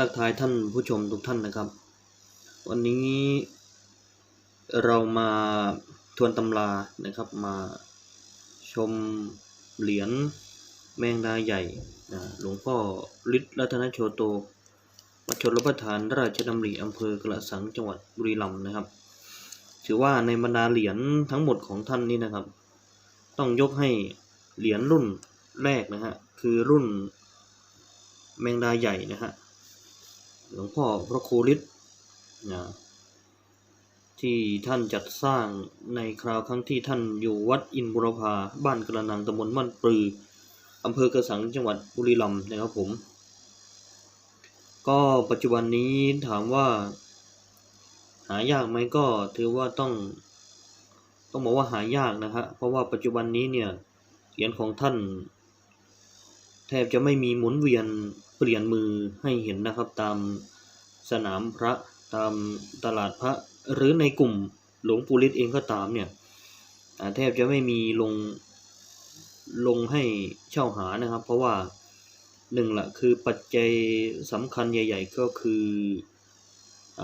ทักทายท่านผู้ชมทุกท่านนะครับ วันนี้เรามาทวนตำรานะครับมาชมเหรียญแมงดาใหญ่นะหลวงพ่อฤทธิ์รัตนโชโตวัดชนรประทานราชดำริอำเภอกระสังจังหวัดบุรีรัมย์นะครับ ถือว่าในบรรดาเหรียญทั้งหมดของท่านนี่นะครับ ต้องยกให้เหรียญรุ่นแรกนะฮะคือรุ่นแมงดาใหญ่นะฮะ หลวงพ่อพระครูฤทธิ์นะที่ท่านจัดสร้างในคราวครั้งที่ท่านอยู่วัดอินบุรพาบ้านกระนังตำบลบ้านปลืออำเภอกระสังจังหวัดบุรีรัมย์นะครับผม ก็ปัจจุบันนี้ถามว่า หายากไหมก็ถือว่าต้อง ต้องบอกว่าหายากนะฮะเพราะว่าปัจจุบันนี้เนี่ยเหรียญของท่าน แทบจะไม่มีหมุนเวียนเปลี่ยนมือให้เห็นนะครับ ตามสนามพระตามตลาดพระหรือในกลุ่มหลวงปู่ฤทธิ์เองก็ตามเนี่ยแทบจะไม่มีลงลงให้เช่าหานะครับ เพราะว่าหนึ่งละคือปัจจัยสำคัญใหญ่ ๆ ก็คืออ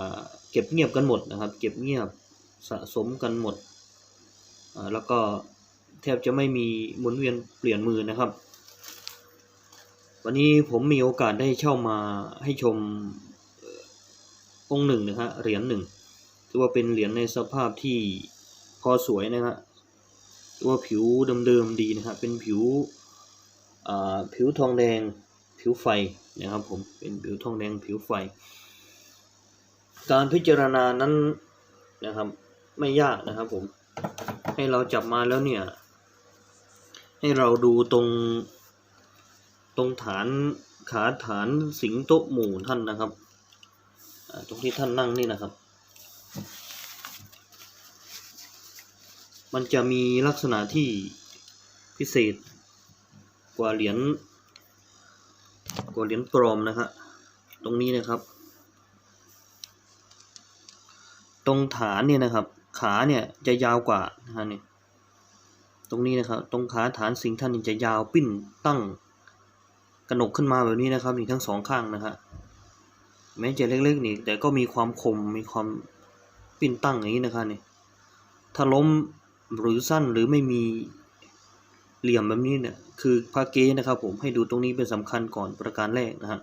เก็บเงียบกันหมดนะครับ เก็บเงียบสะสมกันหมด แล้วก็แทบจะไม่มีหมุนเวียนเปลี่ยนมือนะครับ วันนี้ผมมีโอกาสได้เช่ามาให้ชมองค์หนึ่งนะฮะเหรียญหนึ่งถือว่าเป็นเหรียญในสภาพที่พอสวยนะฮะถือว่าผิวเดิมๆดีนะฮะเป็นผิวผิวทองแดงผิวไฟนะครับผมเป็นผิวทองแดงผิวไฟ การพิจารณานั้นนะครับไม่ยากนะครับผมให้เราจับมาแล้วเนี่ยให้เราดูตรง ตรงฐานขาฐานสิงโตหมู่ท่านนะครับตรงที่ท่านนั่งนี่นะครับ มันจะมีลักษณะที่พิเศษกว่าเหรียญกว่าเหรียญปลอมนะฮะตรงนี้นะครับ ตรงฐานเนี่ยนะครับ ขาเนี่ยจะยาวกว่านะฮะเนี่ยตรงนี้นะครับ ตรงขาฐานสิงท่านจะยาวปิ้นตั้ง กระหนกขึ้นมาแบบนี้นะครับนี่ทั้งสองข้างนะฮะแม้จะเล็กๆนี่แต่ก็มีความคมมีความปิ้นตั้งอย่างนี้นะครับนี่ถ้าล้มหรือสั้นหรือไม่มีเหลี่ยมแบบนี้เนี่ยคือพระเกนะครับผมให้ดูตรงนี้เป็นสำคัญก่อนประการแรกนะฮะ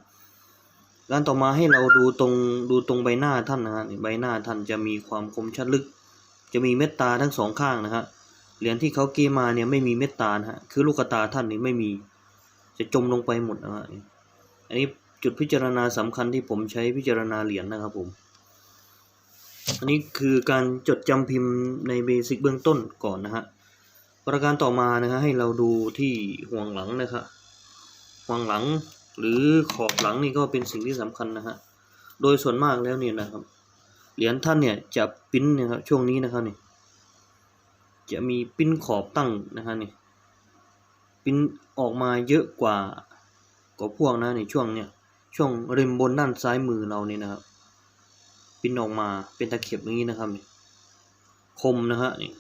การต่อมาให้เราดูตรงดูตรงใบหน้าท่านนะฮะใบหน้าท่านจะมีความคมชัดลึก จะมีเม็ดตาทั้งสองข้างนะฮะเหรียญที่เขาเกมาเนี่ยไม่มีเม็ดตานะฮะคือลูกตาท่านนี่ไม่มี จะจมลงไปหมดนะฮะอันนี้จุดพิจารณาสำคัญที่ผมใช้พิจารณาเหรียญนะครับผม อันนี้คือการจดจำพิมพ์ในเบสิกเบื้องต้นก่อนนะฮะ ประการต่อมานะฮะให้เราดูที่ห่วงหลังนะครับห่วงหลังหรือขอบหลังนี่ก็เป็นสิ่งที่สำคัญนะฮะ โดยส่วนมากแล้วเนี่ยนะครับ เหรียญท่านเนี่ยจะปิ้นนะครับช่วงนี้นะครับนี่จะมีปิ้นขอบตั้งนะฮะนี่ ปิ้นออกมาเยอะกว่ากว่าพวกนะในช่วงเนี่ยช่วงริมบนด้านซ้ายมือเราเนี่ยนะครับ ปิ้นออกมาเป็นตะเข็บอย่างนี้นะครับนี่คมนะฮะนี่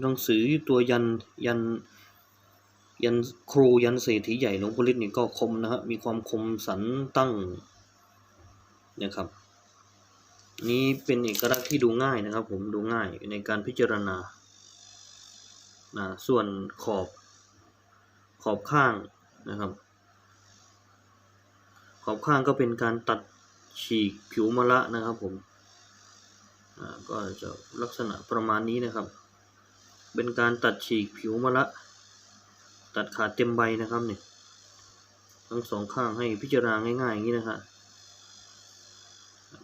หนังสือตัวยันยันยันครูยันเศรษฐีใหญ่หลวงปู่ฤทธิ์นี่ก็คมนะฮะมีความคมสันตั้งนะครับ นี้เป็นเอกลักษณ์ที่ดูง่ายนะครับ ผมดูง่ายในการพิจารณานะส่วนขอบ ขอบข้างนะครับ ขอบข้างก็เป็นการตัดฉีกผิวมะละนะครับผมอ่าก็จะลักษณะประมาณนี้นะครับ เป็นการตัดฉีกผิวมะละ ตัดขาดเต็มใบนะครับเนี่ยทั้งสองข้างให้พิจารณาง่ายๆอย่างนี้นะครับ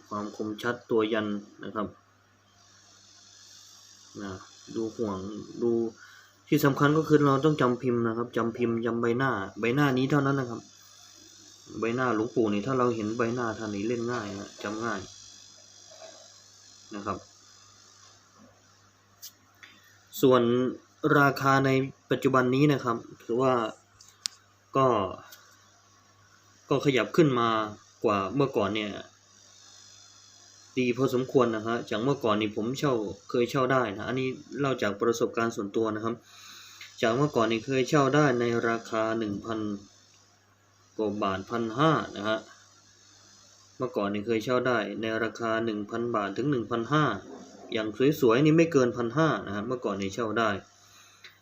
ความคมชัดตัวยันนะครับนะดูห่วงดู ที่สำคัญก็คือเราต้องจำพิมพ์นะครับจำพิมพ์จำใบหน้า ใบหน้านี้เท่านั้นนะครับ ใบหน้าหลวงปู่นี่ถ้าเราเห็นใบหน้าท่านนี้เล่นง่ายนะจำง่ายนะครับ ส่วนราคาในปัจจุบันนี้นะครับถือว่าก็ ก็ขยับขึ้นมากว่าเมื่อก่อนเนี่ย ดีพอสมควรนะฮะจากเมื่อก่อนนี่ผมเช่าเคยเช่าได้นะอันนี้เล่าจากประสบการณ์ส่วนตัวนะครับ จากเมื่อก่อนนี่เคยเช่าได้ในราคาหนึ่งพันกว่าบาทพันห้านะฮะเมื่อก่อนนี่เคยเช่าได้ในราคา 1,000 บาทถึง 1,500 อย่างสวยๆนี่ไม่เกิน 1,500นะครับเมื่อก่อนนี่เช่าได้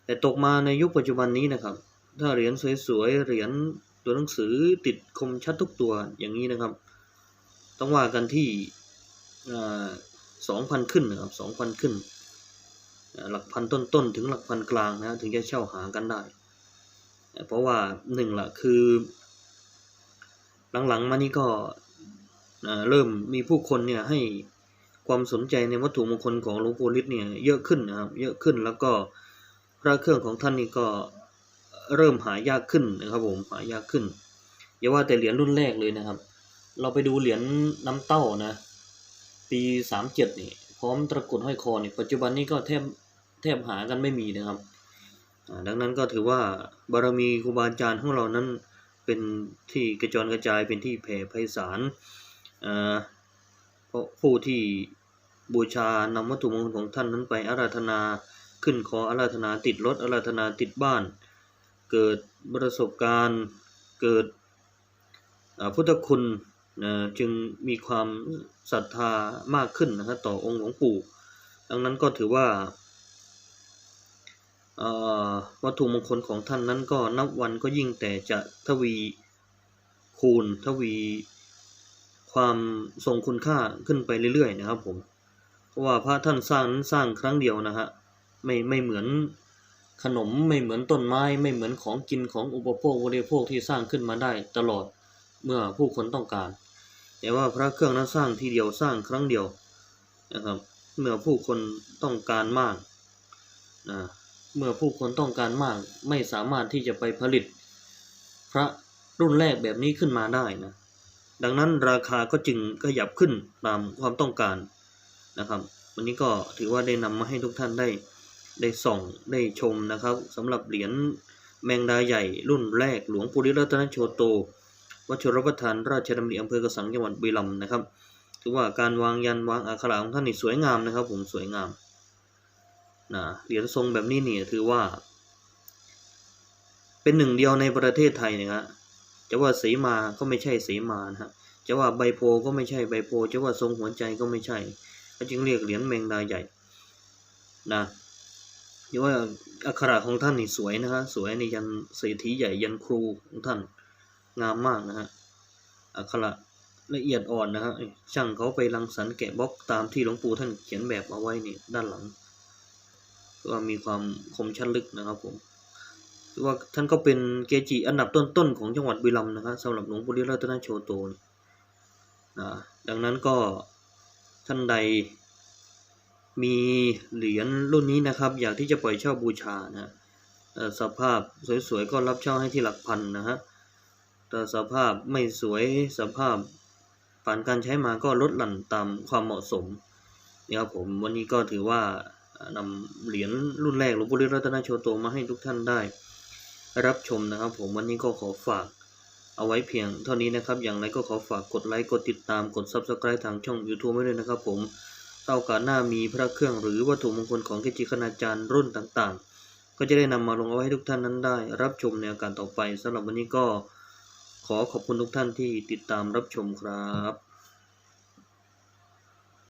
แต่ตกมาในยุคปัจจุบันนี้นะครับ ถ้าเหรียญสวยๆเหรียญตัวหนังสือติดคมชัดทุกตัวอย่างนี้นะครับ ต้องว่ากันที่ สองพันขึ้นนะครับสองพันขึ้น หลักพันต้นๆ ถึงหลักพันกลางนะถึงจะเช่าหากันได้ เพราะว่าหนึ่งละคือ หลังๆมานี่ก็เริ่มมีผู้คนเนี่ยให้ความสนใจในวัตถุมงคลของหลวงปู่ฤทธิ์เนี่ยเยอะขึ้นนะครับเยอะขึ้นแล้วก็พระเครื่องของท่านนี่ก็เริ่มหายากขึ้นนะครับผมหายากขึ้นอย่าว่าแต่เหรียญรุ่นแรกเลยนะครับ เราไปดูเหรียญน้ำเต้านะ ปีสามเจ็ดนี่พร้อมตะกรุดห้อยคอนี่ปัจจุบันนี้ก็แทบแทบหากันไม่มีนะครับดังนั้นก็ถือว่าบารมีครูบาอาจารย์ของเรานั้นเป็นที่กระจรกระจายเป็นที่แผ่ไพศาลเพราะผู้ที่บูชานำวัตถุมงคลของท่านนั้นไปอาราธนาขึ้นคออาราธนาติดรถอาราธนาติดบ้าน เกิดประสบการณ์เกิดพุทธคุณ นะจึงมีความศรัทธามากขึ้นนะครับต่อองค์หลวงปู่ ดังนั้นก็ถือว่าวัตถุมงคลของท่านนั้นก็นับวันก็ยิ่งแต่จะทวีคูณทวีความทรงคุณค่าขึ้นไปเรื่อยๆนะครับผม เพราะว่าพระท่านสร้างนั้นสร้างครั้งเดียวนะฮะไม่ไม่เหมือนขนมไม่เหมือนต้นไม้ ไม่เหมือนของกินของอุปโภคบริโภคที่สร้างขึ้นมาได้ตลอดเมื่อผู้คนต้องการ แต่ว่าพระเครื่องนั้นสร้างทีเดียวสร้างครั้งเดียวนะครับ เมื่อผู้คนต้องการมากนะเมื่อผู้คนต้องการมากไม่สามารถที่จะไปผลิต พระรุ่นแรกแบบนี้ขึ้นมาได้นะดังนั้นราคาก็จึงขยับขึ้นตามความต้องการนะครับ วันนี้ก็ถือว่าได้นำมาให้ทุกท่านได้ได้ส่องได้ชมนะครับสำหรับเหรียญแมงดาใหญ่รุ่นแรกหลวงปู่ริรัตนโชโต วชรประทานราชดำริอำเภอกระสังจังหวัดบุรีรัมย์นะครับถือว่าการวางยันวางอักขระของท่านนี่สวยงามนะครับ ผมสวยงามนะเหรียญทรงแบบนี้นี่ถือว่า เป็นหนึ่งเดียวในประเทศไทยนะครับจะว่าสีมาก็ไม่ใช่สีมานะฮะจะว่าใบโพก็ไม่ใช่ใบโพจะว่าทรงหัวใจก็ไม่ใช่ก็จึงเรียกเหรียญแมงดาใหญ่นะจะว่าอักขระของท่านนี่สวยนะฮะสวยในยันเศรษฐีใหญ่ยันครูของท่าน งามมากนะฮะอักขระละเอียดอ่อนนะฮะช่างเขาไปรังสรรค์แกะบล็อกตามที่หลวงปู่ท่านเขียนแบบเอาไว้นี่ด้านหลังก็มีความคมชัดลึกนะครับผมว่าท่านก็เป็นเกจิอันดับต้นๆของจังหวัดบุรีรัมย์นะครับสำหรับหลวงปู่ลิรัตนโชโตนี่นะดังนั้นก็ท่านใดมีเหรียญรุ่นนี้นะครับ อยากที่จะปล่อยเช่าบูชานะสภาพสวยๆก็รับเช่าให้ที่หลักพันนะฮะ แต่สภาพไม่สวยสภาพผ่านการใช้มาก็ลดหลั่นตามความเหมาะสมนี่ครับผมวันนี้ก็ถือว่านำเหรียญรุ่นแรกหลวงปู่ฤทธิ์รัตนโชโตมาให้ทุกท่านได้ รับชมนะครับ ผมวันนี้ก็ขอฝากเอาไว้เพียงเท่านี้นะครับ อย่างไรก็ขอฝากกดไลค์ กดติดตาม กด Subscribe ทางช่อง YouTube ไว้ด้วยนะครับผมถ้ากาหน้ามีพระเครื่องหรือวัตถุมงคลของเกจิคณาจารย์รุ่นต่างๆ ก็จะได้นำมาลงเอาไว้ให้ทุกท่านนั้นได้ รับชมในโอาการต่อไปสำหรับวันนี้ก็ ขอขอบคุณทุกท่านที่ติดตามรับชมครับ